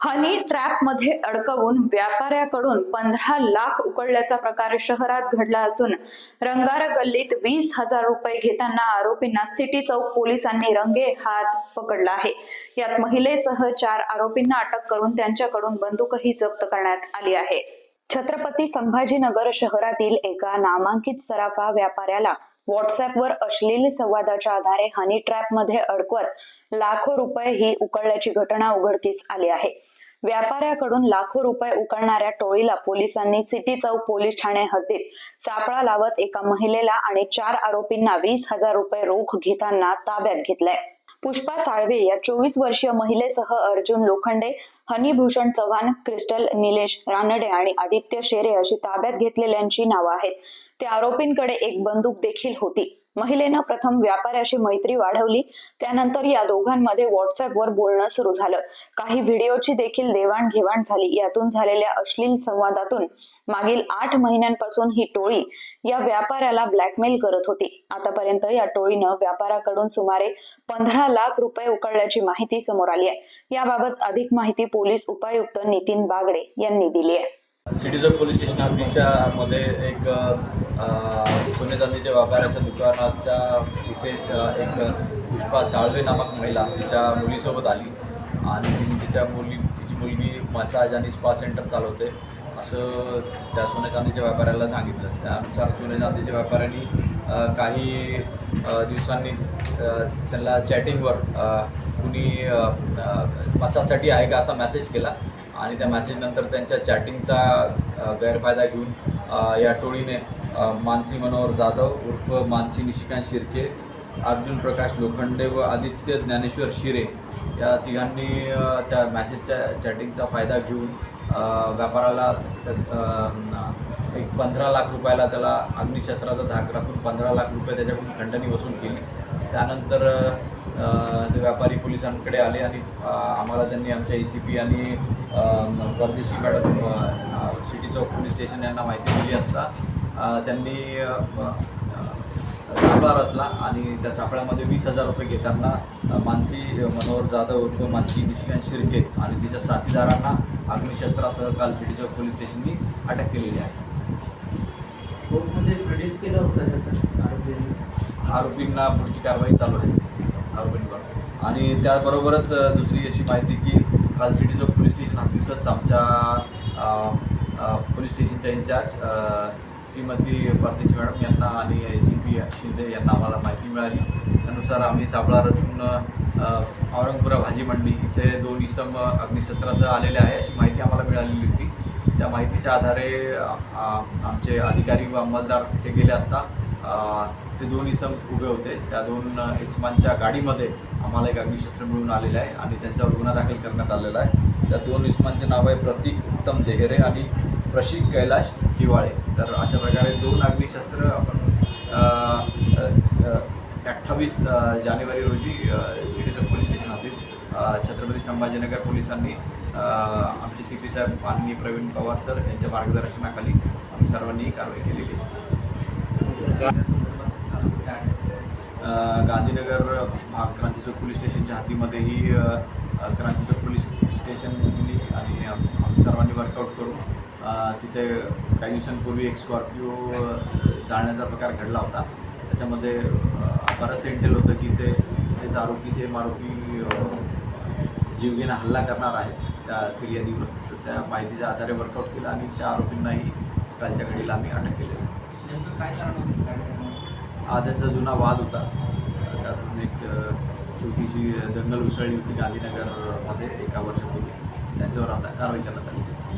हनी ट्रॅपमध्ये अडकवून व्यापाऱ्याकडून पंधरा लाख उकळल्याचा प्रकार शहरात घडला असून रंगार गल्लीत वीस हजार रुपये घेताना आरोपींना सिटी चौक पोलिसांनी रंगे हात पकडला आहे. यात महिलेसह चार आरोपींना अटक करून त्यांच्याकडून बंदूकही जप्त करण्यात आली आहे. छत्रपती संभाजीनगर शहरातील एका नामांकित सराफा व्यापाऱ्याला व्हॉट्सअपवर अश्लील संवादाच्या आधारे हनी ट्रॅपमध्ये अडकवत लाखो रुपये ही उकळल्याची घटना उघडकीस आली आहे. व्यापाऱ्याकडून लाखो रुपये उकळणाऱ्या टोळीला पोलिसांनी सिटी चौक पोलीस ठाणे हद्दीत सापळा लावत एका महिलेला आणि चार आरोपींना वीस हजार रुपये रोख घेताना ताब्यात घेतलाय. पुष्पा साळवे या चोवीस वर्षीय महिलेसह अर्जुन लोखंडे हनीभूषण चव्हाण क्रिस्टल निलेश रानडे आणि आदित्य शेरे अशी ताब्यात घेतलेल्यांची नावं आहेत. त्या आरोपींकडे एक बंदूक देखील होती. महिलेनं प्रथम व्यापाऱ्याशी मैत्री वाढवली. त्यानंतर या दोघांमध्ये व्हॉट्सअपवर बोलणं सुरू झालं. काही व्हिडिओची देखील देवाणघेवाण झाली. यातून झालेल्या अश्लील संवादातून मागील आठ महिन्यांपासून ही टोळी या व्यापाऱ्याला ब्लॅकमेल करत होती. आतापर्यंत या टोळीनं व्यापाऱ्याकडून सुमारे पंधरा लाख रुपये उकळल्याची माहिती समोर आली आहे. याबाबत अधिक माहिती पोलीस उपायुक्त नितीन बागडे यांनी दिली आहे. सिटीजन पोलीस स्टेशनमध्ये एक सोने चांदीच्या व्यापाराच्या दुकानाच्या इथे एक पुष्पा साळवे नामक महिला तिच्या मुलीसोबत आली. आणि तिच्या मुली तिची मुलगी मसाज आणि स्पा सेंटर चालवते. असं त्या सोने चांदीच्या व्यापाऱ्याला सांगितलं. त्यानुसार सोने चांदीच्या व्यापाऱ्यांनी काही दिवसांनी त्यांना चॅटिंगवर कुणी मसाजसाठी आहे का असा मेसेज केला. आणि त्या मॅसेजनंतर त्यांच्या चॅटिंगचा गैरफायदा घेऊन या टोळीने मानसी मनोहर जाधव उर्फ मानसी निशिकांत शिर्के अर्जुन प्रकाश लोखंडे व आदित्य ज्ञानेश्वर शिरे या तिघांनी त्या मॅसेजच्या चॅटिंगचा फायदा घेऊन व्यापाराला एक पंधरा लाख रुपयाला त्याला अग्निशस्त्राचा धाक राखून पंधरा लाख रुपये त्याच्याकडून खंडणी वसूल केली. त्यानंतर ते व्यापारी पोलिसांकडे आले आणि आम्हाला त्यांनी आमच्या ए सी पी आणि Pardeshi madam city Chowk police station यांना माहिती दिली असता. त्यांनी सापळा रचला आणि त्या सापळ्यामध्ये वीस हजार रुपये घेताना मानसी मनोहर जाधव उर्फ मानसी निशिकांत शिर्के आणि तिच्या साथीदारांना अग्निशस्त्रासह काल सिटी चौक पोलीस स्टेशननी अटक केलेली आहे. कोर्टमध्ये प्रोड्यूस केलं होतं का सर? आरोपींनी? आरोपींना पुढची कारवाई चालू आहे. आरोपींवर. आणि त्याबरोबरच दुसरी अशी माहिती की काल सिटी चौक पोलीस स्टेशन हद्दीतच आमच्या पोलीस स्टेशनच्या इन्चार्ज श्रीमती परदेशी मॅडम यांना आणि ए सी पी शिंदे यांना आम्हाला माहिती मिळाली. त्यानुसार आम्ही सापळा रचून औरंगपुरा भाजी मंडी इथे दोन इसम अग्निशस्त्रासह आलेले आहे. अशी माहिती आम्हाला मिळालेली होती. त्या माहितीच्या आधारे आमचे अधिकारी व अंमलदार तिथे गेले असता ते दोन इसम उभे होते. त्या दोन इसमांच्या गाडीमध्ये आम्हाला एक अग्निशस्त्र मिळून आलेलं आहे आणि त्यांच्यावर गुन्हा दाखल करण्यात आलेला आहे. त्या दोन इसमांचे नाव आहे प्रतीक उत्तम देहरे आणि प्रशिक कैलाश हिवाळे. तर अशा प्रकारे दोन अग्निशस्त्र आपण अठ्ठावीस जानेवारी रोजी सिटीचं पोलीस स्टेशन हद्दीत छत्रपती संभाजीनगर पोलिसांनी आमचे सी पी साहेब माननीय प्रवीण पवार सर यांच्या मार्गदर्शनाखाली आम्ही सर्वांनी कारवाई केलेली आहे. गांधीनगर भाग क्रांतीचौक पोलीस स्टेशनच्या हद्दीमध्येही क्रांतीचौक पोलीस स्टेशननी आणि आम्ही सर्वांनी वर्कआउट करून तिथे काही दिवसांपूर्वी एक स्कॉर्पिओ जाळण्याचा प्रकार घडला होता. त्याच्यामध्ये अ, बरंचसं इंटेल होतं की ते तेच आरोपी सेम आरोपी अ, जीवघेणा हल्ला करणार आहेत त्या फिर्यादीवर. तर त्या माहितीच्या आधारे वर्कआउट केलं आणि त्या आरोपींनाही कालच्या घडीला आम्ही अटक केली नेमकं काय कारण हा त्यांचा जुना वाद होता. त्यातून एक छोटीशी दंगल उसळली होती गांधीनगरमध्ये एका वर्षापूर्वी. त्यांच्यावर आता कारवाई करण्यात आली.